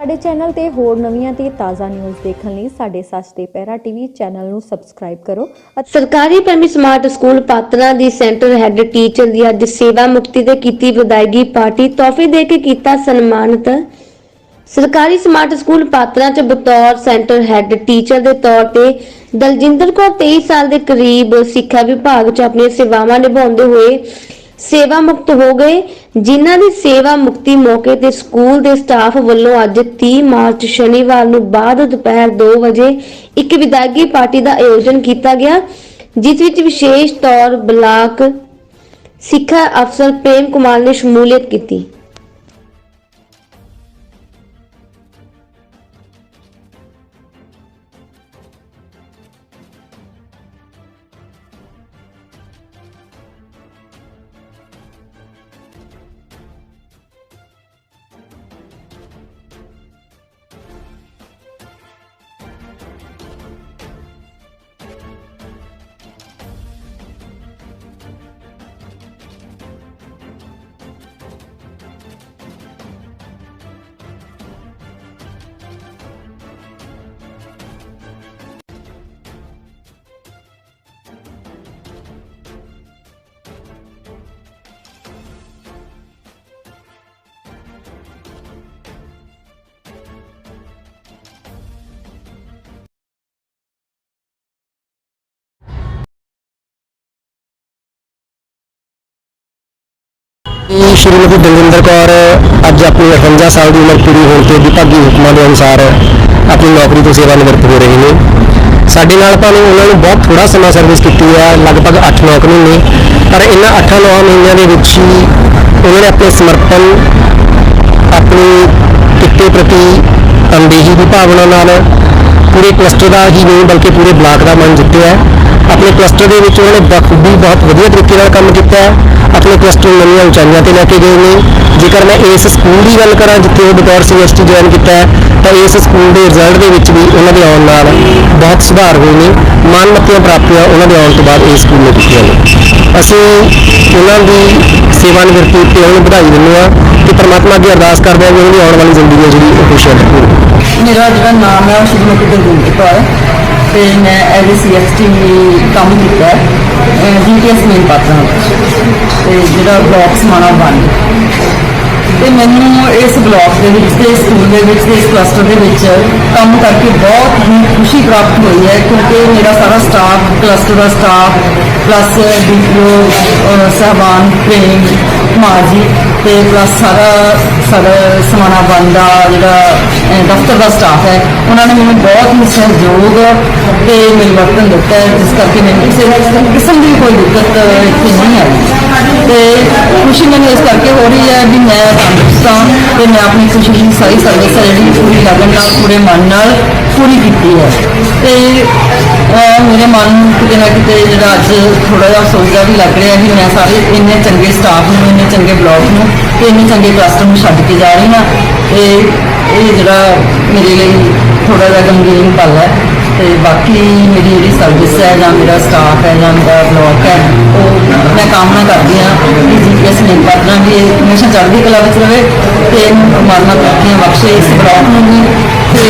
ਸਾਡੇ ਚੈਨਲ ਤੇ ਹੋਰ ਨਵੀਆਂ ਤੇ ਤਾਜ਼ਾ ਨਿਊਜ਼ ਦੇਖਣ ਲਈ ਸਾਡੇ ਸੱਚ ਤੇ ਪਹਿਰਾ ਟੀਵੀ ਚੈਨਲ ਨੂੰ ਸਬਸਕ੍ਰਾਈਬ ਕਰੋ ਸਰਕਾਰੀ ਪ੍ਰਾਇਮਰੀ ਸਮਾਰਟ ਸਕੂਲ ਪਾਤਨਾ ਦੀ ਸੈਂਟਰ ਹੈੱਡ ਟੀਚਰ ਦੀ ਅੱਜ ਸੇਵਾ ਮੁਕਤੀ ਤੇ ਕੀਤੀ ਵਿਦਾਇਗੀ ਪਾਰਟੀ, ਤੋਹਫੇ ਦੇ ਕੇ ਕੀਤਾ ਸਨਮਾਨਿਤ। ਸਰਕਾਰੀ ਸਮਾਰਟ ਸਕੂਲ ਪਾਤਨਾ ਚ ਬਤੌਰ ਸੈਂਟਰ ਹੈੱਡ ਟੀਚਰ ਦੇ ਤੌਰ ਤੇ ਦਲਜਿੰਦਰ ਕੌਰ 23 ਸਾਲ ਦੇ ਕਰੀਬ ਸਿੱਖਿਆ ਵਿਭਾਗ ਚ ਆਪਣੀਆਂ ਸੇਵਾਵਾਂ ਨਿਭਾਉਂਦੇ ਹੋਏ ਸੇਵਾ ਮੁਕਤ ਹੋ ਗਏ, ਜਿਨ੍ਹਾਂ ਦੀ ਸੇਵਾ ਮੁਕਤੀ ਮੌਕੇ ਤੇ ਸਕੂਲ ਦੇ ਸਟਾਫ ਵੱਲੋਂ ਅੱਜ 30 ਮਾਰਚ ਸ਼ਨੀਵਾਰ ਨੂੰ ਬਾਅਦ ਦੁਪਹਿਰ 2 ਵਜੇ ਇੱਕ ਵਿਦਾਇਗੀ ਪਾਰਟੀ ਦਾ ਆਯੋਜਨ ਕੀਤਾ ਗਿਆ, ਜਿਸ ਵਿੱਚ ਵਿਸ਼ੇਸ਼ ਤੌਰ ਬਲਾਕ ਸਿੱਖਿਆ ਅਫਸਰ ਪ੍ਰੇਮ ਕੁਮਾਰ ਨੇ ਸ਼ਮੂਲੀਅਤ ਕੀਤੀ। ਸ਼੍ਰੀਮਤੀ ਦਲਵਿੰਦਰ ਕੌਰ ਅੱਜ ਆਪਣੀ 58 ਸਾਲ ਦੀ ਉਮਰ ਪੂਰੀ ਹੋਣ ਤੇ ਵਿਭਾਗੀ ਹੁਕਮਾਂ ਦੇ ਅਨੁਸਾਰ ਆਪਣੀ ਨੌਕਰੀ ਤੋਂ ਸੇਵਾ ਨਿਵਰਤ ਹੋ ਰਹੇ ਨੇ। ਸਾਡੇ ਨਾਲ ਭਾਵੇਂ ਉਹਨਾਂ ਨੂੰ ਬਹੁਤ ਥੋੜਾ ਸਮਾਂ ਸਰਵਿਸ ਕੀਤੀ ਹੈ ਲਗਭਗ 8-9 ਮਹੀਨੇ। ਪਰ ਇਹਨਾਂ 8-9 ਮਹੀਨਿਆਂ ਦੇ ਵਿੱਚ ਹੀ ਉਹਨਾਂ ਨੇ ਆਪਣੇ ਸਮਰਪਣ, ਆਪਣੀ ਕਿੱਤੇ ਪ੍ਰਤੀ ਅਣਦੇਹੀ ਦੀ ਭਾਵਨਾ ਨਾਲ ਪੂਰੇ ਕਲਸਟਰ ਦਾ ਹੀ ਨਹੀਂ, ਬਲਕਿ ਪੂਰੇ ਬਲਾਕ ਦਾ ਮਨ ਜਿੱਤਿਆ ਹੈ। ਆਪਣੇ ਕਲਸਟਰ ਦੇ ਵਿੱਚ ਉਹਨਾਂ ਨੇ ਬਖੂਬੀ ਬਹੁਤ ਵਧੀਆ ਤਰੀਕੇ ਨਾਲ ਕੰਮ ਕੀਤਾ ਹੈ। ਆਪਣੇ ਕਲਸਟਰ ਨੂੰ ਨਵੀਆਂ ਉਚਾਈਆਂ ਤੇ ਲੈ ਕੇ ਗਏ ਨੇ। ਜੇਕਰ ਮੈਂ ਇਸ ਸਕੂਲ ਦੀ ਗੱਲ ਕਰਾਂ, ਜਿੱਥੇ ਉਹ ਬਤੌਰ ਸੀਐਸਟੀ ਜੁਆਇਨ ਕੀਤਾ ਹੈ, ਤਾਂ ਇਸ ਸਕੂਲ ਦੇ ਰਿਜ਼ਲਟ ਦੇ ਵਿੱਚ ਵੀ ਉਹਨਾਂ ਦੇ ਆਉਣ ਨਾਲ ਬਹੁਤ ਸੁਧਾਰ ਹੋਏ ਨੇ। ਮਾਨਮੱਤੀਆਂ ਪ੍ਰਾਪਤੀਆਂ ਉਹਨਾਂ ਦੇ ਆਉਣ ਤੋਂ ਬਾਅਦ ਇਸ ਸਕੂਲ ਨੇ ਕੀਤੀਆਂ ਨੇ। ਅਸੀਂ ਉਹਨਾਂ ਦੀ ਸੇਵਾ ਨਿਵਰਤੀ ਤੇ ਉਹਨਾਂ ਨੂੰ ਵਧਾਈ ਦਿੰਦੇ ਹਾਂ ਤੇ ਪਰਮਾਤਮਾ ਅੱਗੇ ਅਰਦਾਸ ਕਰਦੇ ਹਾਂ ਕਿ ਉਹਨਾਂ ਦੀ ਆਉਣ ਵਾਲੀ ਜ਼ਿੰਦਗੀ ਹੈ ਜਿਹੜੀ ਉਹ ਖੁਸ਼ੀਆਂ ਭਰਪੂਰ ਮੇਰਾ ਜਿਹੜਾ ਨਾਮ ਹੈ ਉਹ ਸ਼੍ਰੀਮਤੀ ਦਲਜਿੰਦਰ ਕੌਰ ਤੇ ਮੈਂ ਐਜ਼ ਸੀਐਸਟੀ ਕੰਮ ਕੀਤਾ ਹੈ ਜੀਟੀਐਸ ਮੇਨ ਪਾਤਰਾਂ ਵਿੱਚ ਤੇ ਜਿਹੜਾ ਬਲਾਕ ਸਮਾਣਾ ਬਣ ਤੇ ਮੈਨੂੰ ਇਸ ਬਲਾਕ ਦੇ ਵਿੱਚ ਤੇ ਸਕੂਲ ਦੇ ਵਿੱਚ ਤੇ ਇਸ ਕਲਸਟਰ ਦੇ ਵਿੱਚ ਕੰਮ ਕਰਕੇ ਬਹੁਤ ਹੀ ਖੁਸ਼ੀ ਪ੍ਰਾਪਤ ਹੋਈ ਹੈ ਕਿਉਂਕਿ ਮੇਰਾ ਸਾਰਾ ਸਟਾਫ ਕਲਸਟਰ ਦਾ ਸਟਾਫ ਪਲੱਸ ਡੀਪੀਓ ਸਹਿਬਾਨ ਪ੍ਰੇਮ ਕੁਮਾਰ ਜੀ ਤੇ ਪਲੱਸ ਸਾਰਾ ਸਾਡਾ ਸਮਾਣਾ ਬੰਦ ਜਿਹੜਾ ਦਫ਼ਤਰ ਦਾ ਸਟਾਫ ਹੈ, ਉਹਨਾਂ ਨੇ ਮੈਨੂੰ ਬਹੁਤ ਹੀ ਸਹਿਯੋਗ ਤੇ ਮਿਲਵਰਤਨ ਦਿੱਤਾ ਹੈ, ਜਿਸ ਕਰਕੇ ਮੈਨੂੰ ਕਿਸੇ ਕਿਸਮ ਦੀ ਕੋਈ ਦਿੱਕਤ ਇੱਥੇ ਨਹੀਂ ਆਈ। ਤੇ ਖੁਸ਼ੀ ਮੈਨੂੰ ਇਸ ਕਰਕੇ ਹੋ ਰਹੀ ਹੈ ਵੀ ਮੈਂ ਤੰਦਰੁਸਤ ਹਾਂ ਤੇ ਮੈਂ ਆਪਣੀ ਖੁਸ਼ੀ ਦੀ ਸਾਰੀ ਸਰਵਿਸ ਹੈ ਜਿਹੜੀ ਪੂਰੀ ਲਗਨ ਨਾਲ ਪੂਰੇ ਮਨ ਨਾਲ ਪੂਰੀ ਕੀਤੀ ਹੈ। ਤੇ ਮੇਰੇ ਮਨ ਨੂੰ ਕਿਤੇ ਨਾ ਕਿਤੇ ਜਿਹੜਾ ਅੱਜ ਥੋੜਾ ਜਿਹਾ ਅਫਸੋਸਦਾ ਵੀ ਲੱਗ ਰਿਹਾ ਕਿ ਮੈਂ ਸਾਰੇ ਇੰਨੇ ਚੰਗੇ ਸਟਾਫ ਨੂੰ, ਇੰਨੇ ਚੰਗੇ ਬਲਾਕ ਨੂੰ ਤੇ ਇੰਨੇ ਚੰਗੇ ਕਲਸਟਰ ਨੂੰ ਛੱਡ ਕੇ ਜਾ ਰਹੀ ਹਾਂ ਤੇ ਇਹ ਜਿਹੜਾ ਮੇਰੇ ਲਈ ਥੋੜਾ ਜਿਹਾ ਗਮਗੀਨ ਪਲ ਹੈ ਤੇ ਬਾਕੀ ਮੇਰੀ ਜਿਹੜੀ ਸਰਵਿਸ ਹੈ ਜਾਂ ਮੇਰਾ ਸਟਾਫ ਹੈ ਜਾਂ ਮੇਰਾ ਬਲਾਕ ਹੈ, ਉਹ ਮੈਂ ਕਾਮਨਾ ਕਰਦੀ ਹਾਂ ਕਿ ਜੀਪੀਐਸ ਨੇ ਪਾਤਰਾਂ ਵੀ ਇਹ ਹਮੇਸ਼ਾ ਚੜ੍ਹਦੀ ਕਲਾ ਵਿੱਚ ਰਹੇ ਤੇ ਇਹਨੂੰ ਪਰਮਾਤਮਾ ਤਰੱਕੀਆਂ ਬਖਸ਼ੇ ਇਸ ਬਲਾਕ ਨੂੰ ਵੀ। ਤੇ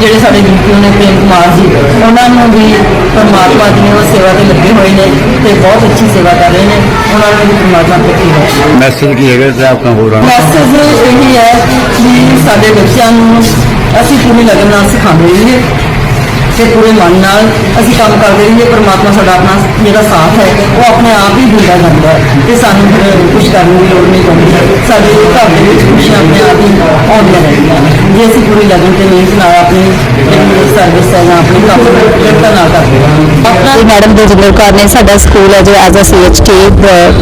ਜਿਹੜੇ ਸਾਡੇ ਡੀਪੀਓ ਨੇ ਪ੍ਰੇਮ ਕੁਮਾਰ ਜੀ ਉਹਨਾਂ ਨੂੰ ਵੀ ਪਰਮਾਤਮਾ ਦੀ ਉਹ ਸੇਵਾ ਤੇ ਲੱਗੇ ਹੋਏ ਨੇ ਤੇ ਬਹੁਤ ਅੱਛੀ ਸੇਵਾ ਕਰ ਰਹੇ ਨੇ। ਉਹਨਾਂ ਨੂੰ ਵੀ ਪਰਮਾਤਮਾ ਤਰੱਕੀ ਬਖਸ਼ੇ ਮੈਸੇਜ ਕੀ ਹੈਗਾ ਤੇ ਆਪਣਾ ਹੋਰ ਆਉਣਾ? ਮੈਸੇਜ ਇਹੀ ਹੈ ਕਿ ਸਾਡੇ ਬੱਚਿਆਂ ਨੂੰ ਅਸੀਂ ਪੂਰੀ ਲਗਨ ਨਾਲ ਸਿਖਾਉਂਦੇ ਰਹੀਏ। ਤੇ ਪੂਰੇ ਮਨ ਨਾਲ ਅਸੀਂ ਕੰਮ ਕਰਦੇ ਰਹੀਏ, ਪਰਮਾਤਮਾ ਸਾਡਾ ਆਪਣਾ ਜਿਹੜਾ ਸਾਥ ਹੈ, ਉਹ ਆਪਣੇ ਆਪ ਹੀ ਦਿੰਦਾ ਜਾਂਦਾ ਹੈ ਤੇ ਸਾਨੂੰ ਫਿਰ ਕੁਝ ਕਰਨ ਦੀ ਲੋੜ ਨਹੀਂ ਪੈਂਦੀ। ਸਾਡੇ ਘਰ ਦੇ ਵਿੱਚ ਖੁਸ਼ੀਆਂ ਆਪਣੇ ਆਪ ਹੀ ਆਉਂਦੀਆਂ ਰਹਿੰਦੀਆਂ ਜੇ ਅਸੀਂ ਪੂਰੀ ਲਗਨ ਤੇ ਮਿਹਨਤ ਨਾਲ ਆਪਣੀ ਜਿਹੜੀ ਸਰਵਿਸ ਹੈ ਜਾਂ ਆਪਣੇ ਨਾਲ ਕਰਦੇ ਹਾਂ। ਆਪਣਾ ਮੈਡਮ ਦਲਜਿੰਦਰ ਕੌਰ ਨੇ ਸਾਡਾ ਸਕੂਲ ਹੈ ਜੋ ਐਜ਼ ਅ ਸੀਐਚਟੀ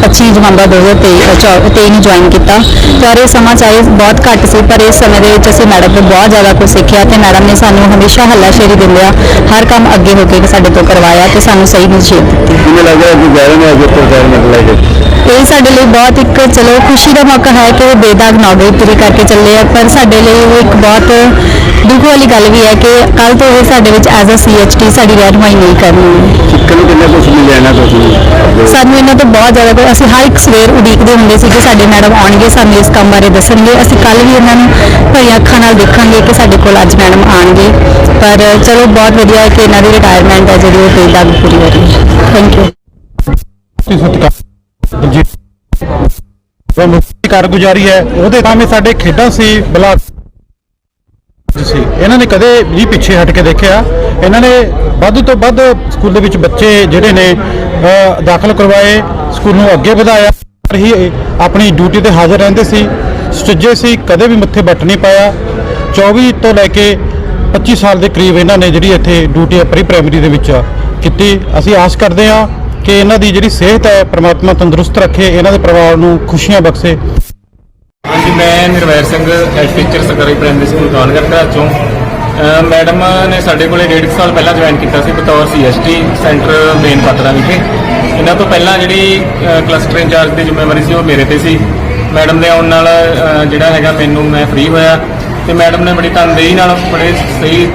25 ਨਵੰਬਰ 2023 ਨੂੰ ਜੁਆਇਨ ਕੀਤਾ। ਪਰ ਇਹ ਸਮਾਂ ਚਾਹੇ ਬਹੁਤ ਘੱਟ ਸੀ ਪਰ ਇਸ ਸਮੇਂ ਦੇ ਵਿੱਚ ਅਸੀਂ ਮੈਡਮ ਤੋਂ ਬਹੁਤ ਜ਼ਿਆਦਾ ਕੁਝ ਸਿੱਖਿਆ ਤੇ ਮੈਡਮ ਨੇ ਸਾਨੂੰ ਹਮੇਸ਼ਾ ਹੱਲਾਸ਼ੇਰੀ ਦਿੰਦਿਆਂ ਹਰ ਕੰਮ ਅੱਗੇ ਹੋ ਕੇ ਸਾਡੇ ਤੋਂ ਕਰਵਾਇਆ ਤੇ ਸਾਨੂੰ ਸਹੀ ਨਸੀਹਤ ਦਿੱਤੀ। ਕਿਵੇਂ ਲੱਗਦਾ ਕਿ ਗਏ ਨੇ ਅਜੇ ਤੋਂ ਰਿਟਾਇਰਮੈਂਟ ਲੈ ਕੇ ਇਹ ਸਾਡੇ ਲਈ ਬਹੁਤ ਇੱਕ ਚਲੋ ਖੁਸ਼ੀ ਦਾ ਮੌਕਾ ਹੈ ਕਿ ਉਹ ਬੇਦਾਗ ਨੌਕਰੀ ਪੂਰੀ ਕਰਕੇ ਚੱਲੇ ਆ ਪਰ ਸਾਡੇ ਲਈ ਉਹ ਇੱਕ ਬਹੁਤ ਦੁੱਖ ਵਾਲੀ ਗੱਲ ਵੀ ਹੈ ਕਿ ਕੱਲ ਤੋਂ ਇਹ ਸਾਡੇ ਵਿੱਚ ਐਜ਼ ਅ ਸੀਐਚਟੀ ਸਾਡੀ ਰਹਿਨੁਮਾਈ ਨਹੀਂ ਕਰਨੀ। ਸਿੱਖਣ ਨੂੰ ਕਿੰਨਾ ਕੁਝ ਮਿਲਿਆ ਨਾ ਤੁਸੀਂ? ਸਾਨੂੰ ਇਹਨਾਂ ਤੋਂ ਬਹੁਤ ਜ਼ਿਆਦਾ ਕੁਝ- ਅਸੀਂ ਹਰ ਇੱਕ ਸਵੇਰ ਉਡੀਕਦੇ ਹੁੰਦੇ ਸੀ ਕਿ ਸਾਡੇ ਮੈਡਮ ਆਉਣਗੇ ਸਾਨੂੰ ਇਸ ਕੰਮ ਬਾਰੇ ਦੱਸਣਗੇ। ਅਸੀਂ ਕੱਲ ਵੀ ਇਹਨਾਂ ਨੂੰ ਭਰੀਆਂ ਅੱਖਾਂ ਨਾਲ ਦੇਖਾਂਗੇ ਕਿ ਸਾਡੇ ਕੋਲ ਅੱਜ ਮੈਡਮ ਆਉਣਗੇ। ਪਰ ਚਲੋ ਬਹੁਤ ਵਧੀਆ ਹੈ ਕਿ ਇਹਨਾਂ ਦੀ ਰਿਟਾਇਰਮੈਂਟ ਹੈ ਜਿਹੜੀ ਉਹ ਬੇਦਾਗ ਪੂਰੀ ਹੋ ਰਹੀ ਹੈ। ਥੈਂਕ ਯੂ ਜੋ ਮੁਕਤੀ ਕਾਰਗੁਜ਼ਾਰੀ ਹੈ, ਉਹਦੇ ਸਾਹਮਣੇ ਸਾਡੇ ਖੇਡਾਂ ਸੀ ਬਲਾ ਸੀ। ਇਹਨਾਂ ਨੇ ਕਦੇ ਵੀ ਪਿੱਛੇ ਹਟ ਕੇ ਦੇਖਿਆ। ਇਹਨਾਂ ਨੇ ਵੱਧ ਤੋਂ ਵੱਧ ਸਕੂਲ ਦੇ ਵਿੱਚ ਬੱਚੇ ਜਿਹੜੇ ਨੇ ਦਾਖਲ ਕਰਵਾਏ, ਸਕੂਲ ਨੂੰ ਅੱਗੇ ਵਧਾਇਆ। ਹੀ ਆਪਣੀ ਡਿਊਟੀ ਤੇ ਹਾਜ਼ਰ ਰਹਿੰਦੇ ਸੀ। ਸੁਚੱਜੇ ਸੀ, ਕਦੇ ਵੀ ਮੱਥੇ ਵੱਟ ਨਹੀਂ ਪਾਇਆ। 24 ਤੋਂ ਲੈ ਕੇ 25 ਸਾਲ ਦੇ ਕਰੀਬ ਇਹਨਾਂ ਨੇ ਜਿਹੜੀ ਇੱਥੇ ਡਿਊਟੀ ਪ੍ਰੀ ਪ੍ਰਾਇਮਰੀ ਦੇ ਵਿੱਚ ਕੀਤੀ। ਅਸੀਂ ਆਸ ਕਰਦੇ ਹਾਂ ਕਿ ਇਹਨਾਂ ਦੀ ਜਿਹੜੀ ਸਿਹਤ ਹੈ, ਪ੍ਰਮਾਤਮਾ ਤੰਦਰੁਸਤ ਰੱਖੇ, ਇਹਨਾਂ ਦੇ ਪਰਿਵਾਰ ਨੂੰ ਖੁਸ਼ੀਆਂ ਬਖਸ਼ੇ। ਹਾਂਜੀ, ਮੈਂ ਨਿਰਵੈਰ ਸਿੰਘ, ਐਸ ਟੀਚਰ ਸਰਕਾਰੀ ਪ੍ਰਾਇਮਰੀ ਸਕੂਲ ਕਾਨਗੜ੍ਹ ਚੋਂ। ਮੈਡਮ ਨੇ ਸਾਡੇ ਕੋਲੇ ਡੇਢ ਕੁ ਸਾਲ ਪਹਿਲਾਂ ਜੁਆਇਨ ਕੀਤਾ ਸੀ, ਬਤੌਰ ਸੀਐਸਟੀ ਸੈਂਟਰ ਮੇਨ ਪਾਤਰਾ ਵਿਖੇ। ਇਹਨਾਂ ਤੋਂ ਪਹਿਲਾਂ ਜਿਹੜੀ ਕਲਸਟਰ ਇੰਚਾਰਜ ਦੀ ਜ਼ਿੰਮੇਵਾਰੀ ਸੀ, ਉਹ ਮੇਰੇ ਤੇ ਸੀ। ਮੈਡਮ ਦੇ ਆਉਣ ਨਾਲ ਜਿਹੜਾ ਹੈਗਾ ਮੈਨੂੰ ਮੈਂ ਫ੍ਰੀ ਹੋਇਆ। ਤੇ ਮੈਡਮ ਨੇ ਬੜੀ ਤਨਦੇਹੀ ਨਾਲ, ਬੜੇ ਸਹੀ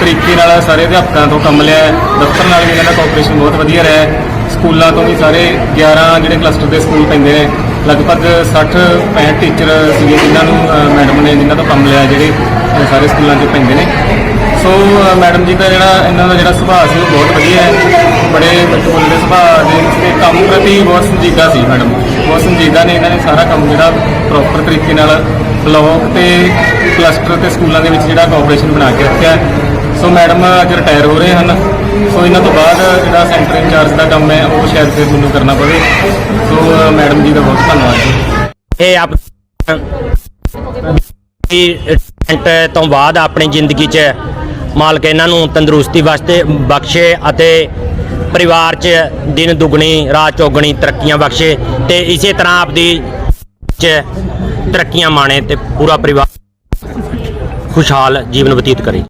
ਤਰੀਕੇ ਨਾਲ ਸਾਰੇ ਅਧਿਆਪਕਾਂ ਤੋਂ ਕੰਮ ਲਿਆ। ਦਫ਼ਤਰ ਨਾਲ ਵੀ ਇਹਨਾਂ ਦਾ ਕੋਆਪਰੇਸ਼ਨ ਬਹੁਤ ਵਧੀਆ ਰਿਹਾ। ਸਕੂਲਾਂ ਤੋਂ ਵੀ ਸਾਰੇ 11 ਜਿਹੜੇ ਕਲਸਟਰ ਦੇ ਸਕੂਲ ਪੈਂਦੇ ਨੇ, ਲਗਭਗ 60 65 ਟੀਚਰ ਸੀਗੇ ਜਿਨ੍ਹਾਂ ਨੂੰ ਮੈਡਮ ਨੇ ਜਿਨ੍ਹਾਂ ਤੋਂ ਕੰਮ ਲਿਆ ਜਿਹੜੇ ਸਾਰੇ ਸਕੂਲਾਂ 'ਚ ਪੈਂਦੇ ਨੇ। ਸੋ ਮੈਡਮ ਜੀ ਦਾ ਜਿਹੜਾ ਇਹਨਾਂ ਦਾ ਜਿਹੜਾ ਸੁਭਾਅ ਸੀ ਉਹ ਬਹੁਤ ਵਧੀਆ ਹੈ। ਬੜੇ ਮਿੱਠੇ ਦੇ ਸੁਭਾਅ ਦੇ ਤੇ ਕੰਮ ਪ੍ਰਤੀ ਬਹੁਤ ਸੰਜੀਦਾ ਸੀ ਮੈਡਮ ਬਹੁਤ ਸੰਜੀਦਾ ਨੇ ਇਹਨਾਂ ਨੇ ਸਾਰਾ ਕੰਮ ਜਿਹੜਾ ਪ੍ਰੋਪਰ ਤਰੀਕੇ ਨਾਲ ਬਲਾਕ ਤੇ ਕਲਸਟਰ ਤੇ ਸਕੂਲਾਂ ਦੇ ਵਿੱਚ ਜਿਹੜਾ ਕੋਆਪਰੇਸ਼ਨ ਬਣਾ ਕੇ ਰੱਖਿਆ। ਸੋ ਮੈਡਮ ਅੱਜ ਰਿਟਾਇਰ ਹੋ ਰਹੇ ਹਨ। ਸੋ ਇਹਨਾਂ ਤੋਂ ਬਾਅਦ ਜਿਹੜਾ ਸੈਂਟਰ ਇੰਚਾਰਜ ਦਾ ਕੰਮ ਹੈ, ਉਹ ਸ਼ਾਇਦ ਫਿਰ ਮੈਨੂੰ ਕਰਨਾ ਪਵੇ। ਸੋ ਮੈਡਮ ਜੀ ਦਾ ਬਹੁਤ ਧੰਨਵਾਦ ਜੀ। ਇਹ ਆਪ ਰਿਟਾਇਰਮੈਂਟ ਤੋਂ ਬਾਅਦ ਆਪਣੀ ਜ਼ਿੰਦਗੀ 'ਚ ਮਾਲਕ ਇਹਨਾਂ ਨੂੰ ਤੰਦਰੁਸਤੀ ਵਾਸਤੇ ਬਖਸ਼ੇ ਅਤੇ ਪਰਿਵਾਰ 'ਚ ਦਿਨ ਦੁਗਣੀ, ਰਾਤ ਚੌਗਣੀ ਤਰੱਕੀਆਂ ਬਖਸ਼ੇ ਤੇ ਇਸੇ ਤਰ੍ਹਾਂ ਆਪਦੀ 'ਚ ਤਰੱਕੀਆਂ ਮਾਣੇ ਤੇ ਪੂਰਾ ਪਰਿਵਾਰ ਖੁਸ਼ਹਾਲ ਜੀਵਨ ਬਤੀਤ ਕਰੇ।